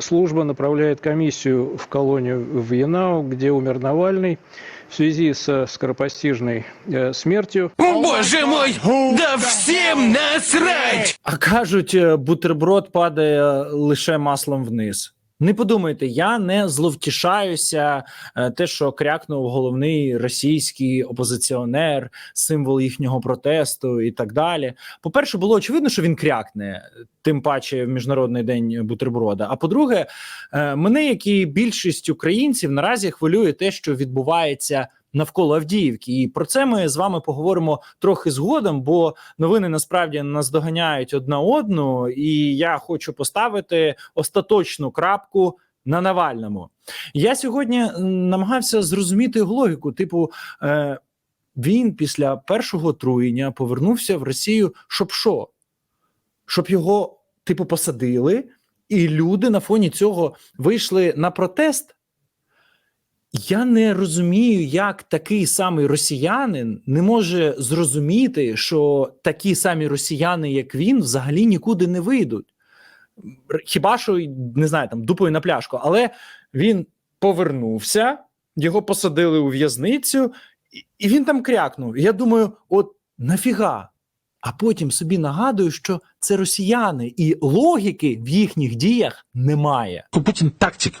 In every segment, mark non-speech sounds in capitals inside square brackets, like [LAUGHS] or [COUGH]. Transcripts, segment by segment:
служба направляет комиссию в колонию в Янау, где умер Навальный в связи со скоропостижной э, смертью. Боже мой, да всем насрать! А кажуть, е, бутерброд падає лише маслом вниз. Не подумайте, я не зловтішаюся е, те, що крякнув головний російський опозиціонер, символ їхнього протесту і так далі. По-перше, було очевидно, що він крякне, тим паче в міжнародний день бутерброда. А по-друге, е, мене, як і більшість українців, наразі хвилює те, що відбувається навколо Авдіївки, і про це ми з вами поговоримо трохи згодом, бо новини насправді наздоганяють одна одну, і я хочу поставити остаточну крапку на Навальному. Я сьогодні намагався зрозуміти логіку. Типу, е, він після першого труєння повернувся в Росію, щоб що? Щоб його, типу, посадили, і люди на фоні цього вийшли на протест. Я не розумію, як такий самий росіянин не може зрозуміти, що такі самі росіяни, як він, взагалі нікуди не вийдуть. Хіба що не знаю, там дупою на пляшку, але він повернувся, його посадили у в'язницю, і- він там крякнув. Я думаю, от нафіга? А потім собі нагадую, що це росіяни, і логіки в їхніх діях немає. Путин тактик.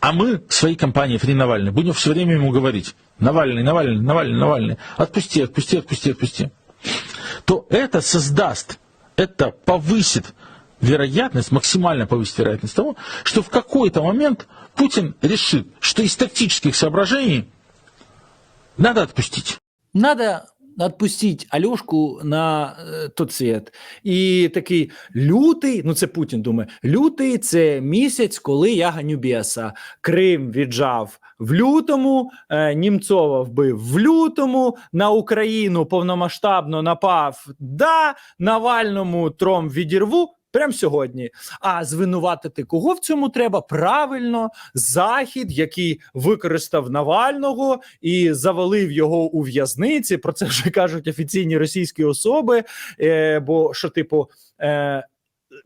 А мы своей компании Фри Навальный будем все время ему говорить, Навальный, Навальный, Навальный, Навальный, отпусти, отпусти, отпусти, отпусти. То это создаст, это повысит вероятность, максимально повысит вероятность того, что в какой-то момент Путин решит, что из тактических соображений надо отпустить. Надо отпустить Альошку на е, тот. І такий лютий, ну це Путін думає, лютий це місяць, коли я ганю біса. Крим віджав в лютому, е, Німцова вбив в лютому, на Україну повномасштабно напав. Да, Навальному тром відірву. Прямо сьогодні. А звинуватити кого в цьому треба? Правильно, Захід, який використав Навального і завалив його у в'язниці. Про це вже кажуть офіційні російські особи. Е, бо що, типу, е,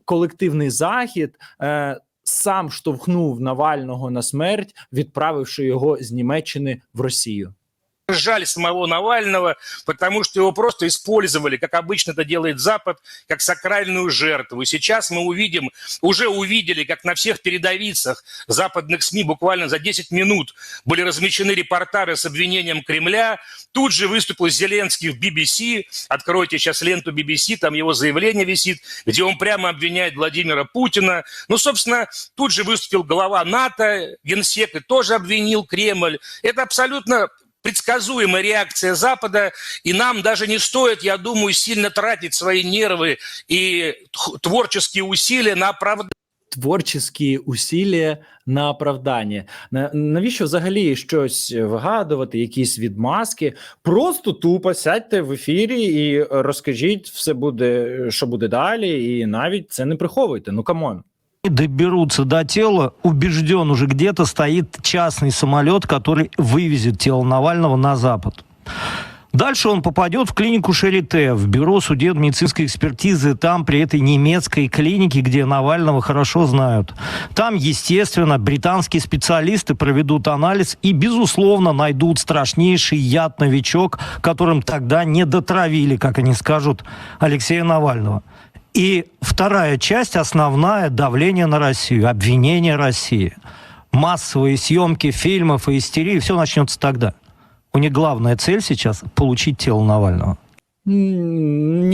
колективний захід. Е, Сам штовхнув Навального на смерть, відправивши його з Німеччини в Росію. Жаль самого Навального, потому что его просто использовали, как обычно это делает Запад, как сакральную жертву. И сейчас мы увидим, уже увидели, как на всех передовицах западных СМИ буквально за 10 минут были размещены репортажи с обвинением Кремля. Тут же выступил Зеленский в BBC. Откройте сейчас ленту BBC, там его заявление висит, где он прямо обвиняет Владимира Путина. Ну, собственно, тут же выступил глава НАТО, генсек, и тоже обвинил Кремль. Это абсолютно предсказуемая реакция Запада, и нам даже не стоит, я думаю, сильно тратить свои нервы и творческие усилия на оправдание Творчі усілля на оправдання. На- Навіщо взагалі щось вигадувати, якісь відмазки? Просто тупо сядьте в ефірі і розкажіть, все буде, що буде далі, і навіть це не приховуйте. Ну камон. Доберутся до тела, убежден, уже где-то стоит частный самолет, который вывезет тело Навального на Запад. Дальше он попадет в клинику Шарите, в бюро судебно-медицинской экспертизы, там при этой немецкой клинике, где Навального хорошо знают. Там, естественно, британские специалисты проведут анализ и, безусловно, найдут страшнейший яд-новичок, которым тогда не дотравили, как они скажут, Алексея Навального. И вторая часть, основная, давление на Россию, обвинение России. Массовые съемки фильмов и истерии, все начнется тогда. У них главная цель сейчас – получить тело Навального.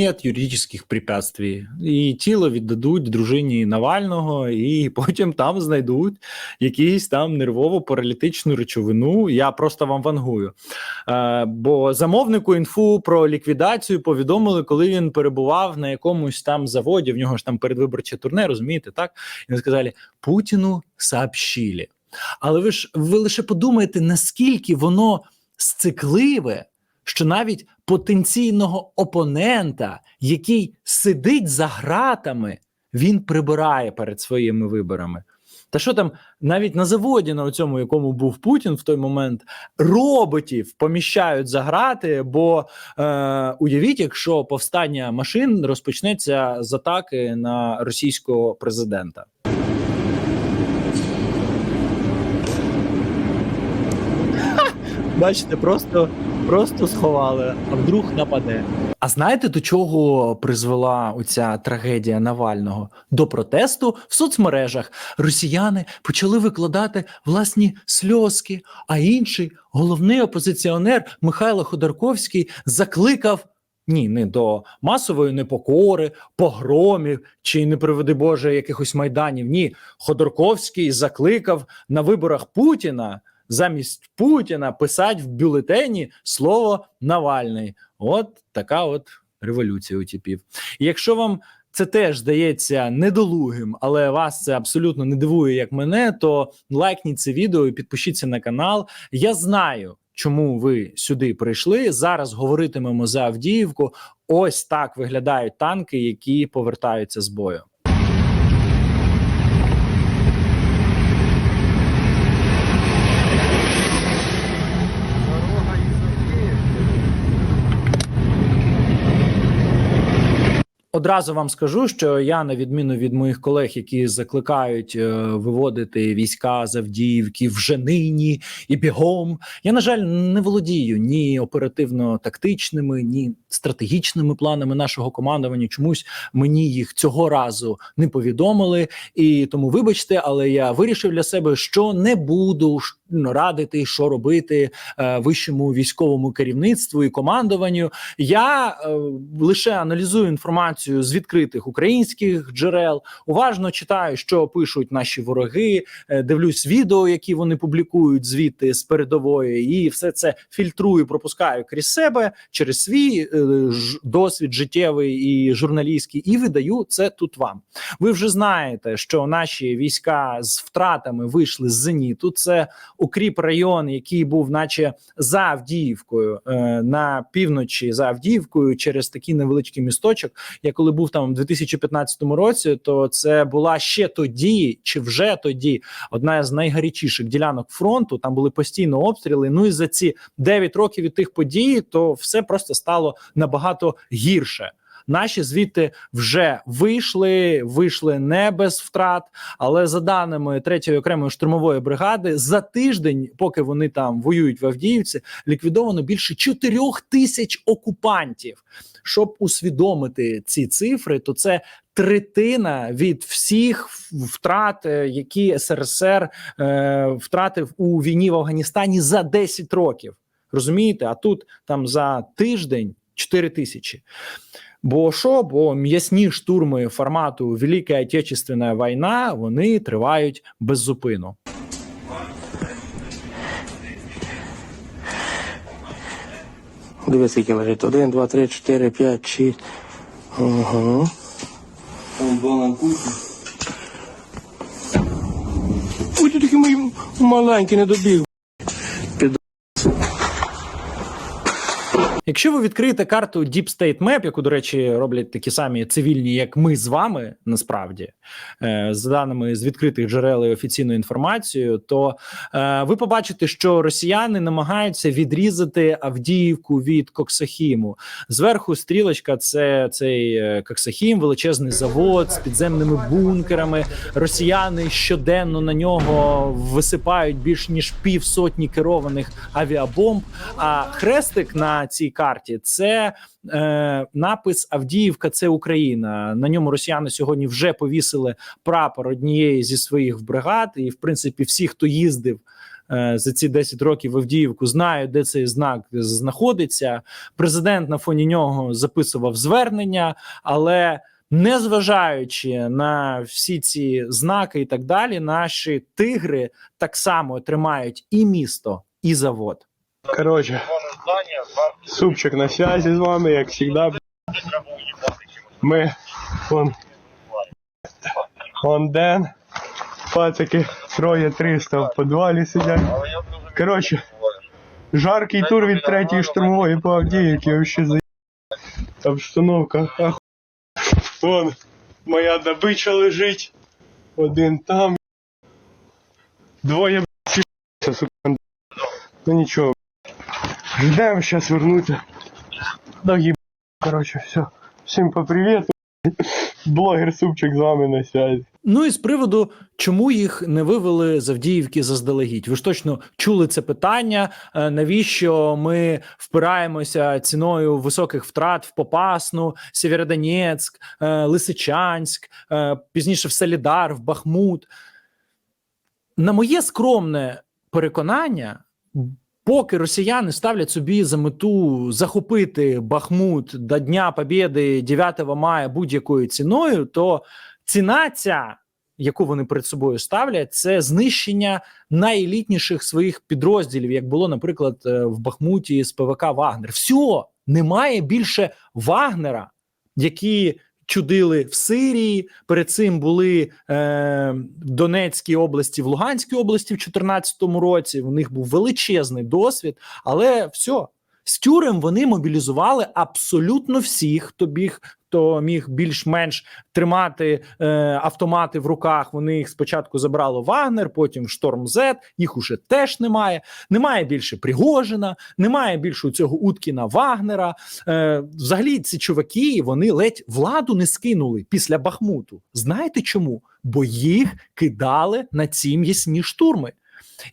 Нет юридичних препятствий. І тіло віддадуть дружині Навального, і [LAUGHS] потім там знайдуть якийсь там нервово-паралітичну речовину. Я просто вам вангую. Е, бо замовнику інфу про ліквідацію повідомили, коли він перебував на якомусь там заводі. В нього ж там передвиборче турне, розумієте, так? І вони сказали: Путіну сообщили. Але ви ж ви лише подумайте, наскільки воно сцикливе, що навіть потенційного опонента, який сидить за гратами, він прибирає перед своїми виборами. Та що там навіть на заводі, на цьому, якому був Путін в той момент, роботів поміщають за грати, бо е, уявіть, якщо повстання машин розпочнеться з атаки на російського президента. Бачите, просто, просто сховали, а вдруг нападе. А знаєте, до чого призвела оця трагедія Навального? До протесту в соцмережах росіяни почали викладати власні сльозки, а інший головний опозиціонер Михайло Ходорковський закликав. Ні, не до масової непокори, погромів чи не приведи Боже якихось майданів. Ні, Ходорковський закликав на виборах Путіна замість Путіна писати в бюлетені слово Навальний. От така от революція у типів. І якщо вам це теж здається недолугим, але вас це абсолютно не дивує, як мене, то лайкніть це відео і підпишіться на канал. Я знаю, чому ви сюди прийшли. Зараз говоритимемо за Авдіївку. Ось так виглядають танки, які повертаються з бою. Одразу вам скажу, що я, на відміну від моїх колег, які закликають е, виводити війська з Авдіївки вже нині і бігом. Я на жаль не володію ні оперативно-тактичними, ні стратегічними планами нашого командування. Чомусь мені їх цього разу не повідомили. І тому, вибачте, але я вирішив для себе, що не буду радити, що робити е, вищому військовому керівництву і командуванню. Я е, лише аналізую інформацію з відкритих українських джерел, уважно читаю, що пишуть наші вороги, е, дивлюсь відео, які вони публікують звідти з передової, і все це фільтрую, пропускаю крізь себе через свій досвід життєвий і журналістський, і видаю це тут вам. Ви вже знаєте, що наші війська з втратами вийшли з зеніту. Це укріп район, який був, наче за Авдіївкою, е, на півночі за Авдіївкою, через такий невеличкий місточок. Я коли був там у 2015 році, то це була ще тоді, чи вже тоді, одна з найгарячіших ділянок фронту. Там були постійно обстріли. Ну і за ці 9 років від тих подій, то все просто стало набагато гірше. Наші звідти вже вийшли, вийшли не без втрат. Але за даними третьої окремої штурмової бригади, за тиждень, поки вони там воюють в Авдіївці, ліквідовано більше 4 тисяч окупантів. Щоб усвідомити ці цифри, то це третина від всіх втрат, е, які СРСР е, втратив у війні в Афганістані за 10 років. Розумієте? А тут там за тиждень 4 тисячі. Бо що? Бо м'ясні штурми формату Велика Отечественна війна вони тривають без зупину. Дивись, скільки лежить. Один, два, три, чотири, п'ять, шість. Ага. Ой, ти такий мій маленький, не добіг. Якщо ви відкриєте карту Deep State Map, яку, до речі, роблять такі самі цивільні, як ми з вами, насправді, е, з даними з відкритих джерел і офіційною інформацією, то е, ви побачите, що росіяни намагаються відрізати Авдіївку від Коксахіму. Зверху стрілочка це цей е, Коксахім, величезний завод з підземними бункерами. Росіяни щоденно на нього висипають більш ніж півсотні керованих авіабомб. А хрестик на цій карті це е, напис Авдіївка, це Україна. На ньому росіяни сьогодні вже повісили прапор однієї зі своїх бригад. І, в принципі, всі, хто їздив. е, За ці 10 років Авдіївку знають, де цей знак знаходиться. Президент на фоні нього записував звернення, але незважаючи на всі ці знаки і так далі, наші тигри так само тримають і місто, і завод. Короче, супчик на связи з вами, як завжди. Ми вон, вон Ден, пацики, троє 300 в підвалі сидять. Короче, жаркий тур від третьої штурмової по Авдіївці, вообще за обстановка. Ах... Вон, моя добича лежить, один там, Двоє сука. Ну нічого. Ждемо зараз вернуться. Догі, коротше, все. Всім по привіту. Блогер Супчик з вами на связі. Ну і з приводу, чому їх не вивели з Авдіївки заздалегідь. Ви ж точно чули це питання. Е, Навіщо ми впираємося ціною високих втрат в Попасну, Сєвєродонецьк, е, Лисичанськ, е, пізніше в Солідар, в Бахмут? На моє скромне переконання, поки росіяни ставлять собі за мету захопити Бахмут до Дня Побєди 9 мая будь-якою ціною, то ціна ця, яку вони перед собою ставлять, це знищення найелітніших своїх підрозділів, як було, наприклад, е, в Бахмуті з ПВК Вагнер. Все, немає більше Вагнера, які чудили в Сирії. Перед цим були е, в Донецькій області, в Луганській області в 2014 році. У них був величезний досвід, але все. З тюрем вони мобілізували абсолютно всіх, хто біг, хто міг більш-менш тримати е, автомати в руках. Вони їх спочатку забрало Вагнер, потім Шторм Зет. Їх уже теж немає. Немає більше Пригожина, немає більше цього Уткіна Вагнера. Е, взагалі, ці чуваки вони ледь владу не скинули після Бахмуту. Знаєте чому? Бо їх кидали на ці м'ясні штурми.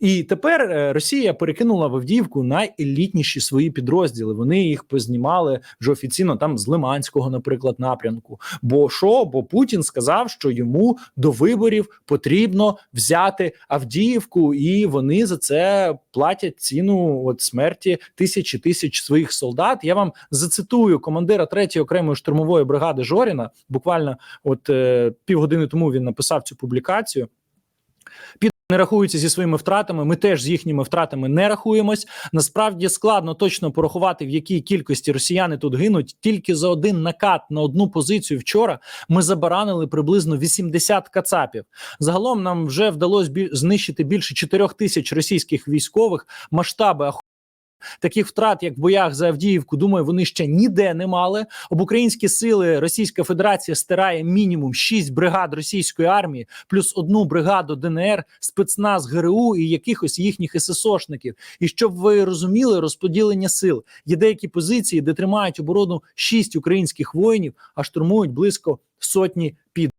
І тепер е, Росія перекинула в Авдіївку найелітніші свої підрозділи. Вони їх познімали вже офіційно там з Лиманського, наприклад, напрямку. Бо що? Бо Путін сказав, що йому до виборів потрібно взяти Авдіївку, і вони за це платять ціну от смерті тисячі тисяч своїх солдат. Я вам зацитую командира 3-ї окремої штурмової бригади Жоріна. Буквально, от е, півгодини тому він написав цю публікацію. Під не рахуються зі своїми втратами. Ми теж з їхніми втратами не рахуємось. Насправді складно точно порахувати, в якій кількості росіяни тут гинуть. Тільки за один накат на одну позицію вчора ми забаранили приблизно 80 кацапів. Загалом нам вже вдалося знищити більше 4 тисяч російських військових. Масштаби Таких втрат, як в боях за Авдіївку, думаю, вони ще ніде не мали. Об українські сили Російська Федерація стирає мінімум 6 бригад російської армії, плюс одну бригаду ДНР, спецназ ГРУ і якихось їхніх ССОшників. І щоб ви розуміли розподілення сил, є деякі позиції, де тримають оборону 6 українських воїнів, а штурмують близько сотні під.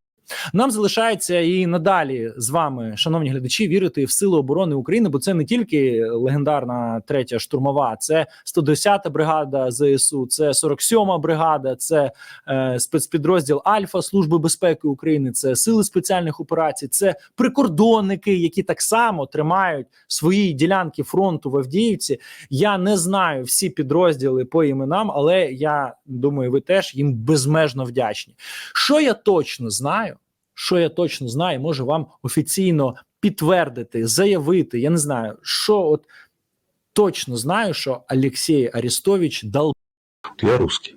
Нам залишається і надалі з вами, шановні глядачі, вірити в сили оборони України, бо це не тільки легендарна третя штурмова, це 110-та бригада ЗСУ, це 47-ма бригада, це е, спецпідрозділ Альфа Служби безпеки України, це сили спеціальних операцій, це прикордонники, які так само тримають свої ділянки фронту в Авдіївці. Я не знаю всі підрозділи по іменам, але я думаю, ви теж їм безмежно вдячні. Що я точно знаю, що я точно знаю, можу вам офіційно підтвердити, заявити. Я не знаю, що от точно знаю, що Олексій Арестович дал Я русский.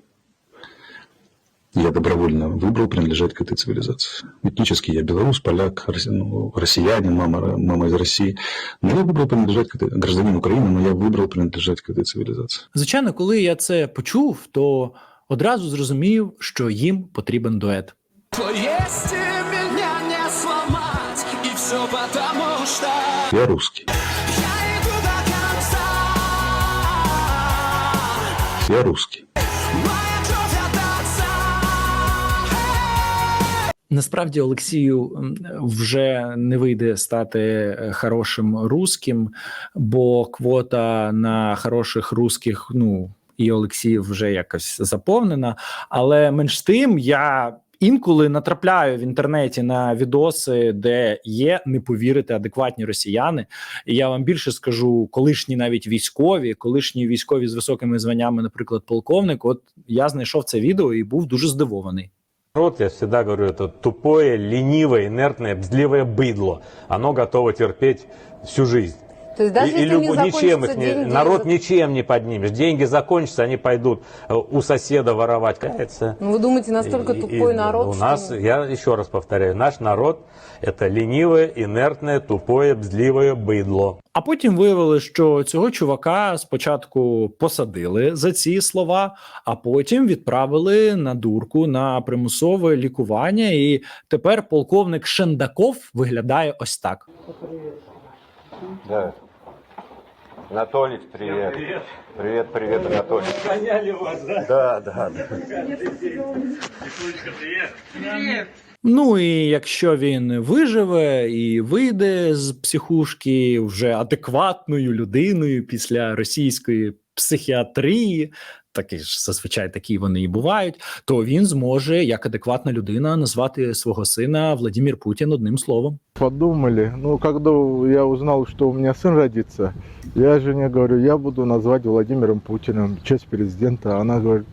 Я добровольно выбрал принадлежать к этой цивилизации. Этнически я белорус, поляк, рос- ну, россиянин, мама, мама из России. Но я выбрал принадлежать к этой... Гражданин Украины, но я выбрал принадлежать к этой цивилизации. Звичайно, коли я це почув, то одразу зрозумів, що їм потрібен дует. Если Все потому что Я русский. я иду до конца. Я русский. Насправді Олексію вже не вийде стати е, хорошим русським, бо квота на хороших русських, ну і Олексіїв вже якось заповнена. Але менш тим я. Інколи натрапляю в інтернеті на відоси, де є не повірити адекватні росіяни. І я вам більше скажу, колишні навіть військові, колишні військові з високими званнями, наприклад, полковник. От я знайшов це відео і був дуже здивований. Народ, я всегда говорю, это тупое, ленивое, инертное, бздливое быдло. Оно готово терпеть всю жизнь. То есть даже И- и если не любо- ничем закончатся их не- деньги, народ вот- ничем не поднимешь. Деньги закончатся, они пойдут э, у соседа воровать. Кается. Ну, вы думаете, настолько И- и- тупой и народ, У что- нас, я еще раз повторяю, наш народ это ленивое, инертное, тупое, бздливое быдло. А потім виявили, що цього чувака спочатку посадили за ці слова, а потім відправили на дурку на примусове лікування. І тепер полковник Шендаков виглядає ось так. Да. Анатолий, привет. Привет. Привет, привет, Анатолий. Гоняли вас, да? Да, да, да. Ну і якщо він виживе і вийде з психушки вже адекватною людиною після російської психіатрії, такі ж зазвичай такі вони і бувають, то він зможе як адекватна людина назвати свого сина Владимир Путін одним словом. подумали. Ну, когда я узнал, что у меня сын родится, я жене говорю, я буду назвать Владимиром Путиным, в честь президента. Она говорит,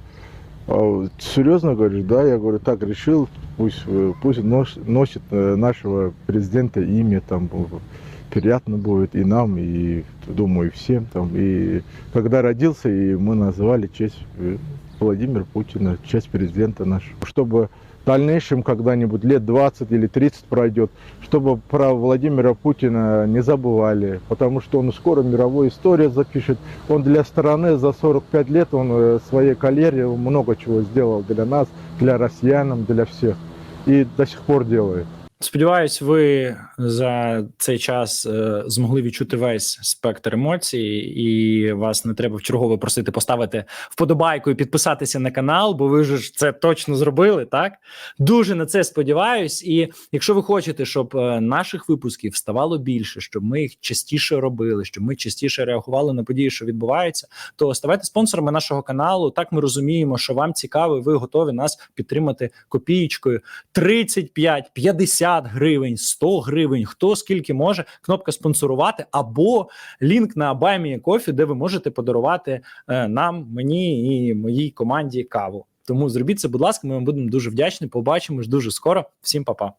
«А, серьезно говоришь, да? Я говорю, так решил, пусть, э, пусть нос- носит э, нашего президента имя, там, бу- Приятно будет и нам, и, думаю, всем. Там. И когда родился, и мы назвали честь э, Владимира Путина, честь президента нашего. Чтобы в дальнейшем когда-нибудь лет 20 или 30 пройдет, чтобы про Владимира Путина не забывали, потому что он скоро мировую историю запишет. Он для страны за 45 лет, он э, своей карьере много чего сделал для нас, для россиян, для всех. И до сих пор делает. Сподіваюсь, ви за цей час е, змогли відчути весь спектр емоцій, і вас не треба вчергове просити поставити вподобайку і підписатися на канал, бо ви ж це точно зробили. Так дуже на це сподіваюсь. І якщо ви хочете, щоб е, наших випусків ставало більше, щоб ми їх частіше робили, щоб ми частіше реагували на події, що відбуваються, то ставайте спонсорами нашого каналу. Так ми розуміємо, що вам цікаво, ви готові нас підтримати копієчкою 35, 50 гривень, 100 гривень, хто скільки може, кнопка спонсорувати або лінк на Кофі, де ви можете подарувати е, нам, мені і моїй команді каву. Тому зробіть це, будь ласка, ми вам будемо дуже вдячні. Побачимось дуже скоро. Всім па-па.